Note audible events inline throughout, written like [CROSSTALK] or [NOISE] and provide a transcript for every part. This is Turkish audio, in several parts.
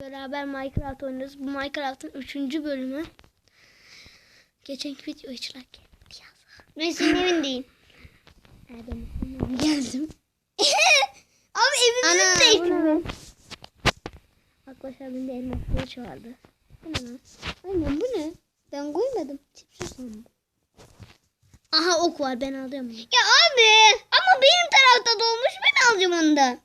Beraber Minecraft oynuyoruz. Bu Minecraft'ın 3. bölümü. Geçen video içerken Ben senin evindeyim. Erdem geldim. [LAUGHS] Abi evimizin lan? Arkadaşlar benim de elmas kılıç vardı. Bu ne lan? Aynen bu ne? Ben koymadım. Tipsiz sandım. Aha ok var ben alıyorum. Ya abi ama benim tarafta dolmuş ben alacağım onu da.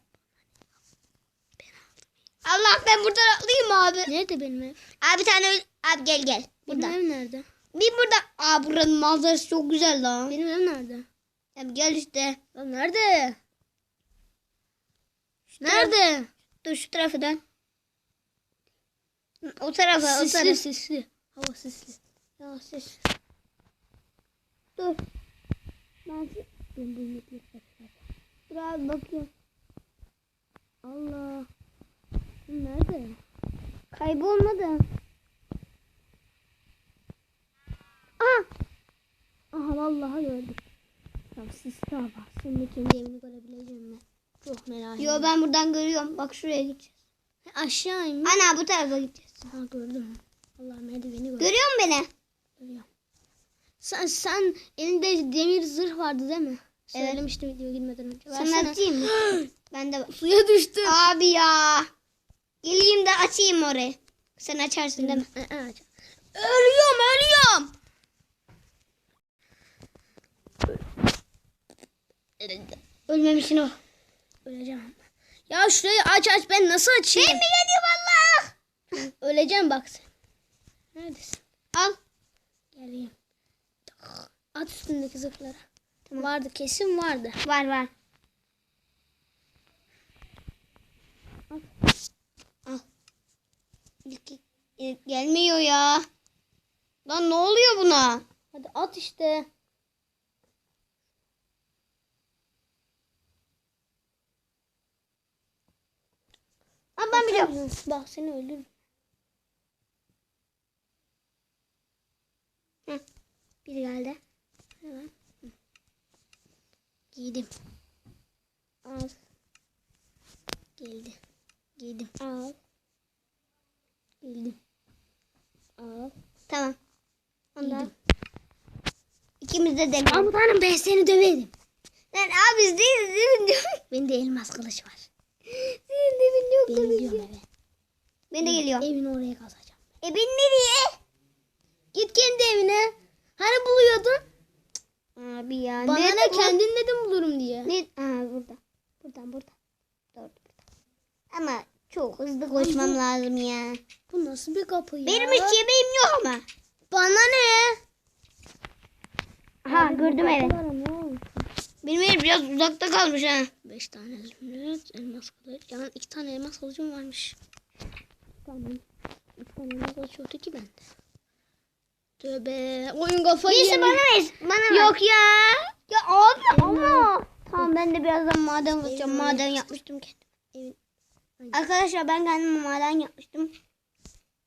Allah ben burada alayım abi. Nerede benim ev? Abi bir tane abi gel gel. Benim Burada. ev nerede? Bir burada. Aa buranın manzarası çok güzel lan. Benim ev nerede? Abi gel işte. Lan nerede? Nerede? Dur şu tarafa dön. O tarafa o Sisli tarafa. sisli. Hava sisli. Ya ses. Dur. Ben Dur abi bakıyorum. Allah. Nerede? Kaybolmadı. Aha. Aha vallahi gördüm. Tamam sisli hava. Senin de kendi evini görebileceğim ben. Çok merak Yo ediyorum. ben buradan görüyorum. Bak şuraya gideceğiz. Aşağı inmiş. Ana bu tarafa gideceğiz. Ha gördüm. Allah merdiveni gördüm. Görüyor musun beni? Görüyorum. Sen, sen elinde demir zırh vardı değil mi? Evet. Söylemiştim video girmeden önce. Sana atayım mı? [GASPS] ben de Suya düştü. Abi ya. Geleyim de açayım orayı. Sen açarsın değil mi? Ölüyorum ölüyorum. Ölmemişsin o. Öleceğim. Ya şurayı aç aç ben nasıl açayım? Şey mi geliyor valla? Öleceğim bak sen. Neredesin? Al. Geleyim. At üstündeki zırhları. Vardı kesin vardı. Var var. Al. Al. İlk gelmiyor ya. Lan ne oluyor buna? Hadi at işte. Ha ben biliyorum. Bak seni öldürürüm. Hı. Biri geldi. Hemen. Giydim. Al. Geldi. Giydim. Al. Giydim. Al. Tamam. Ondan. Giydim. İkimiz de deneyelim. Komutanım ben seni döverim. Lan abi değiliz değil mi diyorum. Bende elmas kılıç var. Senin evin yok Ben tabii gidiyorum ki. Ben de geliyorum. Evini oraya kazacağım. E ben nereye? Git kendi evine. Hani buluyordun? Abi ya. Bana nerede ne bu? kendin dedim bulurum diye. Ne? Aa burada. Buradan buradan. Doğru burada. Ama çok hızlı koşmam lazım ya. Bu nasıl bir kapı ya? Benim hiç yemeğim yok ama. Bana ne? Ha gördüm olmuş? Benim ev biraz uzakta kalmış ha. Beş tane zümrüt, elmas kılıç. Yani iki tane elmas kılıcım varmış. Tamam. İki tane elmas kılıç yoktu ki bende. Tövbe. Oyun kafayı Neyse yedi. bana ver. Bana ver. Yok ya. Ya abi ama. Tamam ben de birazdan maden. Evin Maden yapmıştım kendim. Aynen. Arkadaşlar ben kendime maden yapmıştım.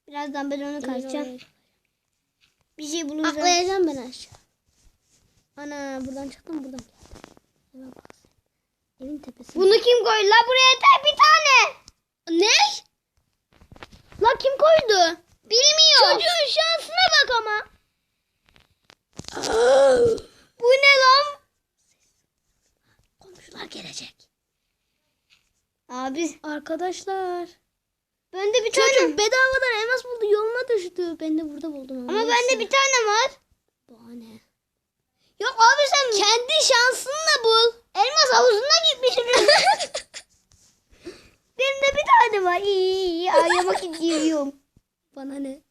Birazdan ben onu kazacağım. Evin Bir şey bulacağım. Atlayacağım ben aşağı. Ana buradan çıktım buradan geldim. Evin tepesinde. Bunu kim koydu la buraya da bir tane. Ne? La kim koydu? Bilmiyor. Çocuğun şansına bak ama. Bu ne lan? Komşular gelecek. Abi Arkadaşlar. bende bir tane. Çocuk bedavadan elmas buldu yoluna düştü. Ben de burada buldum ama. Bende bir tane var. Bahane. Yok abi sen Kendi şansınla bul. elmas havuzuna gitmişsin. [LAUGHS] Benim de bir tane var. İyi iyi iyi. Ağlamak istiyorum. Bana ne?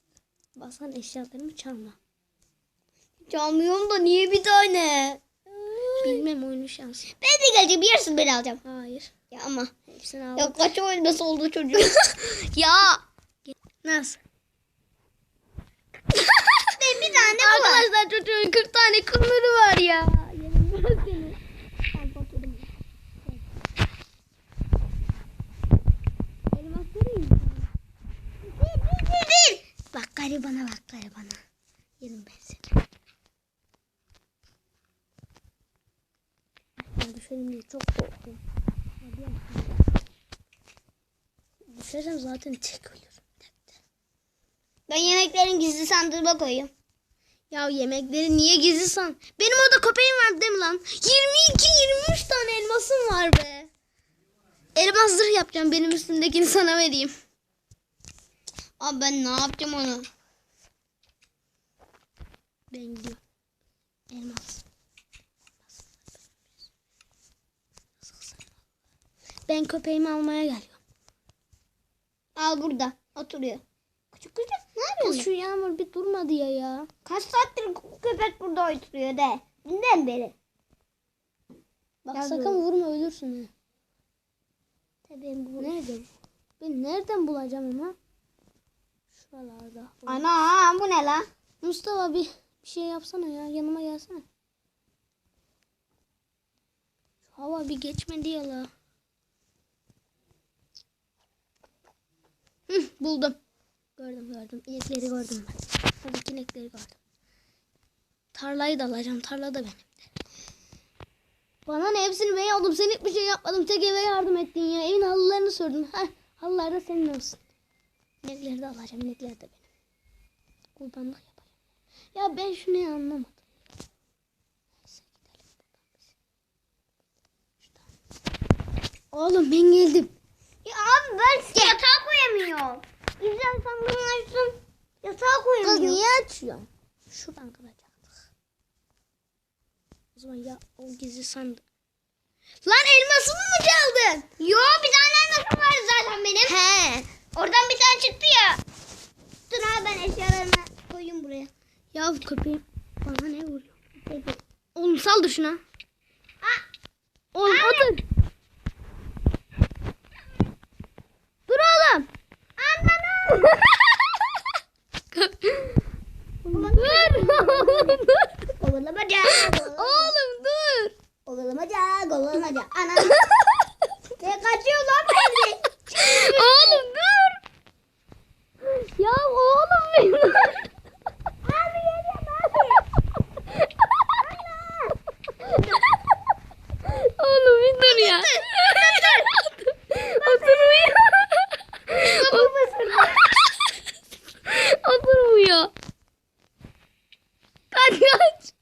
Basan eşyalarımı çalma. Çalmıyorum da niye bir tane? Bilmem oyunun şansı. Ben de geleceğim. Yarısını ben alacağım. Hayır. Ya ama. Hepsini al. Ya kaç oynaması oldu çocuğun. [LAUGHS] ya. Nasıl? [LAUGHS] bir tane bu var. Arkadaşlar çocuğun 40 tane kumları var ya. Ben. Bak garibana bak garibana. Yerim ben seni. Diye çok korktum. Düşersem zaten tek ölürüm. Ben yemeklerin gizli sandığıma koyayım. Ya yemekleri niye gizli san? Benim orada köpeğim var değil mi lan? 22-23 tane elmasım var be. Elmas zırh yapacağım. Benim üstümdekini sana vereyim. Abi ben ne yapacağım onu? Ben gidiyorum. Elmas. Ben köpeğimi almaya geliyorum. Al burada. Oturuyor. Küçük küçük ne Kız yapıyorsun? şu yağmur bir durmadı ya ya. Kaç saattir köpek burada oturuyor de. Dünden beri. Bak Ya sakın vurma ölürsün ha. Tabii bu. Nerede? bu? Ben nereden bulacağım ama? Şuralarda. Ana bu ne la? Mustafa bir, bir şey yapsana ya. Yanıma gelsene. Hava bir geçmedi ya la. Hı, buldum. Gördüm gördüm. İnekleri gördüm ben. Tabii inekleri gördüm. Tarlayı da alacağım. Tarla da benim. Bana ne hepsini ben aldım. Sen hiçbir şey yapmadım. Tek eve yardım ettin ya. Evin halılarını sürdüm. Heh, halılar da senin olsun. İnekleri de alacağım. İnekler de benim. Kurbanlık yapacağım. Ya ben şunu anlamadım. Oğlum ben geldim. Ben yatağa koyamıyorum. Güzel sandığını açtım. Yatağa Kız koyamıyorum. niye açıyorsun? Şuradan kıracaktık. O zaman ya o gizli sandık. Lan elmasımı mı çaldın? Yo bir tane elmasım var zaten benim. He. Oradan bir tane çıktı ya. Dur abi ben eşyalarımı koyayım buraya. Ya köpeğim bana ne vuruyor? Oğlum saldır şuna. Oğlum otur. Dur oğlum. Anladım. Dur. Oğlum dur. Kovalamaca. Oğlum dur. Kovalamaca. Kovalamaca. Ana. [LAUGHS] ne kaçıyor lan beni? oğlum dur. Ya oğlum benim. Abi geliyorum abi. oğlum bir dur ya. Oturmuyor. Oturmuyor. Kaç kaç.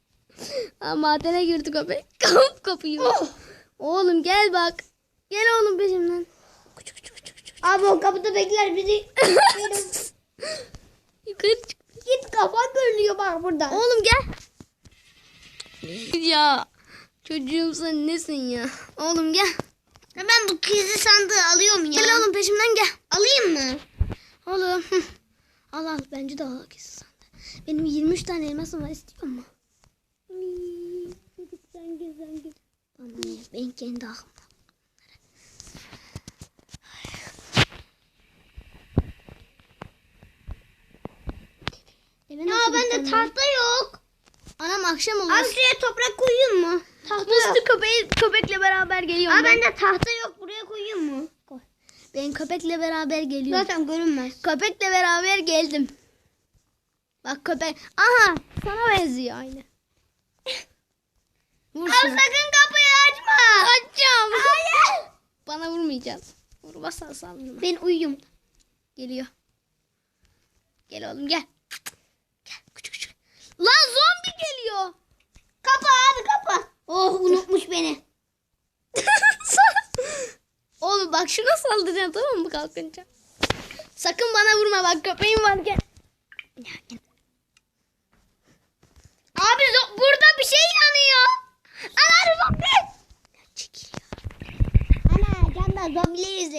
Ha, madene girdi köpek. [LAUGHS] Kap kapıyı. Oğlum gel bak. Gel oğlum peşimden. Küçük küçük küçük küçük. Abi o kapıda bekler bizi. [LAUGHS] Yukarı çık. Git kafa görünüyor bak burada. Oğlum gel. Ya çocuğum sen nesin ya? Oğlum gel. Ya ben bu gizli sandığı alıyorum ya. Gel oğlum peşimden gel. Alayım mı? Oğlum. [LAUGHS] al al bence de al sen de. Benim 23 tane elmasım var istiyor musun? Sen gel sen gel. Bana ne? Ben kendi aklımda. Ya bende tahta yok. Anam akşam olur. Abi şuraya toprak koyayım mı? Tahta Musti yok. köpeği, köpekle beraber geliyorum Abi ben. bende tahta yok. Buraya koyayım mı? Ben köpekle beraber geliyorum. Zaten görünmez. Köpekle beraber geldim. Bak köpek. Aha sana benziyor aynı. Vur Abi sakın kapıyı açma. Açacağım. Hayır. Bana vurmayacağız. Vurmazsan saldırma. Ben uyuyum. Geliyor. Gel oğlum gel. Gel küçük küçük. Lan zombi geliyor. Kapa abi kapa. Oh unutmuş beni. [LAUGHS] oğlum bak şuna saldıracaksın tamam mı kalkınca. Sakın bana vurma bak köpeğim var gel. Ya, gel. Abi zo- burada bir şey yanıyor. Ana zombi. Çekil ya. Ana camda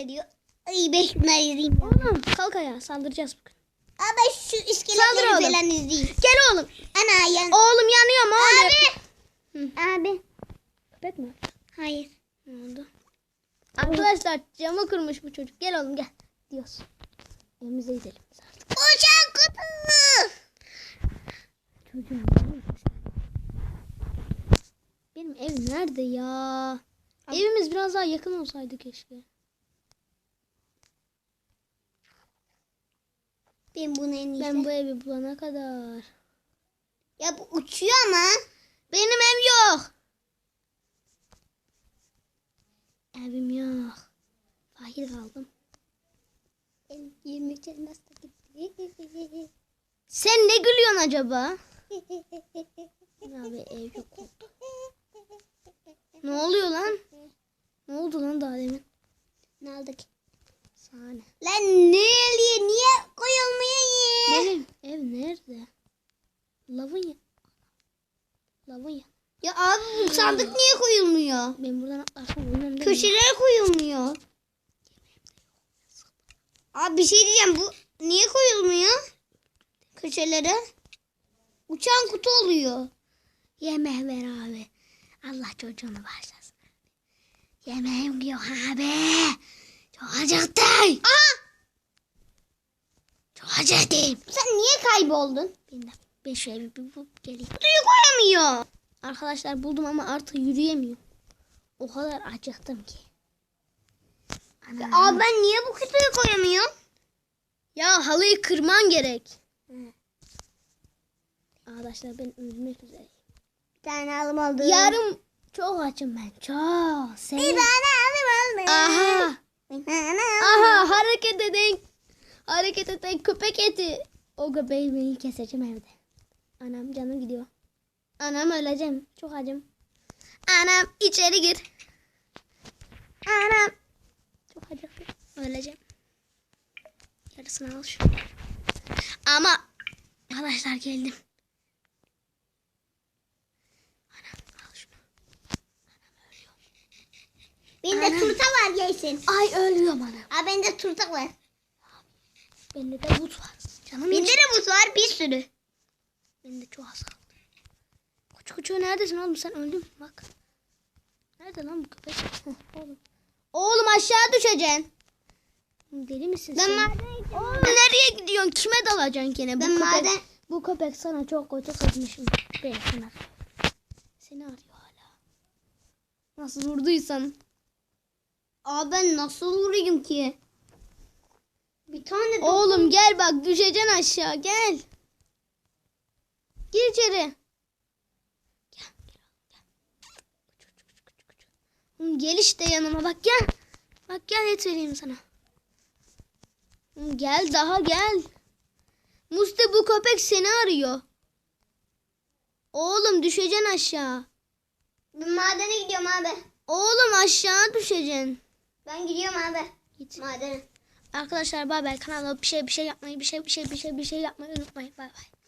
izleniyor. Ay ben şunları izleyeyim. ya. Oğlum kalk ayağa saldıracağız bugün. Abi şu Saldır iskeletleri oğlum. falan izleyeyim. Gel oğlum. Ana yan. Oğlum yanıyor mu oğlum? Abi. Hı. Abi. Köpek mi? Hayır. Ne oldu? Arkadaşlar camı kırmış bu çocuk. Gel oğlum gel. Diyoruz. Evimize gidelim biz artık. Uçak kutu. Çocuğum Benim ev nerede ya? Evimiz biraz daha yakın olsaydı keşke. Ben bunu en iyisi. Ben bu evi bulana kadar. Ya bu uçuyor ama. Benim ev yok. Evim yok. Fakir kaldım. 20 kere nasıl gitti? Sen ne gülüyorsun acaba? Abi ev çok korktu. Ne oluyor lan? Ne oldu lan daha demin? ne aldık? Sahne. Lan ne oluyor? Niye koyulmuyor? Benim ev nerede? Lavın ya. Lavın ya. Ya abi bu sandık niye koyulmuyor? Ben buradan atlarsam mi? Köşelere koyulmuyor. Abi bir şey diyeceğim bu niye koyulmuyor? Köşelere. Uçan kutu oluyor. Yemeği ver abi. Allah çocuğunu bağışlasın. Yemeğim yok abi. Çok acıktım. Aha! Çok acıktım. Sen niye kayboldun? Ben de ben evi bir bulup geleyim. Kutuyu koyamıyor. Arkadaşlar buldum ama artık yürüyemiyorum. O kadar acıktım ki. Ana. Abi ben niye bu kutuyu koyamıyorum? Ya halıyı kırman gerek. Arkadaşlar ben ölmek üzereyim. Bir tane alım aldım. Yarım çok açım ben. Çok. Sen... Bir tane alım aldım. Aha. Aha hareket edin. Hareket edin köpek eti. O köpeği beni keseceğim evde. Anam canım gidiyor. Anam öleceğim. Çok acım. Anam içeri gir. Anam. Çok acım. Öleceğim. Yarısını al şunu. Ama arkadaşlar geldim. Anam al şunu. Bende turta var yesin. Ay ölüyorum anam. Abi bende turta var. Bende de but var. Canım Bende de buz var bir sürü. Bende çok az kaldı. Küçük küçük neredesin oğlum sen öldün bak. Nerede lan bu köpek? Oğlum. Oğlum aşağı düşeceksin. Deli misin Ben sen? madene Oğlum nereye gidiyorsun? Kime dalacaksın gene? Bu Ben köpek, maden- bu köpek sana çok kötü kızmışım. Ben sana. Seni arıyor hala. Nasıl vurduysam. Abi ben nasıl vurayım ki? Bir tane de Oğlum gel bak düşeceksin aşağı gel. Gir içeri. Gel gel gel. Gel işte yanıma bak gel. Bak gel et vereyim sana. Gel daha gel. Musti bu köpek seni arıyor. Oğlum düşeceksin aşağı. Ben madene gidiyorum abi. Oğlum aşağı düşeceksin. Ben gidiyorum abi. Git. Madene. Arkadaşlar bay bay kanala bir şey bir şey yapmayı bir şey bir şey bir şey bir şey yapmayı unutmayın. Bay bay.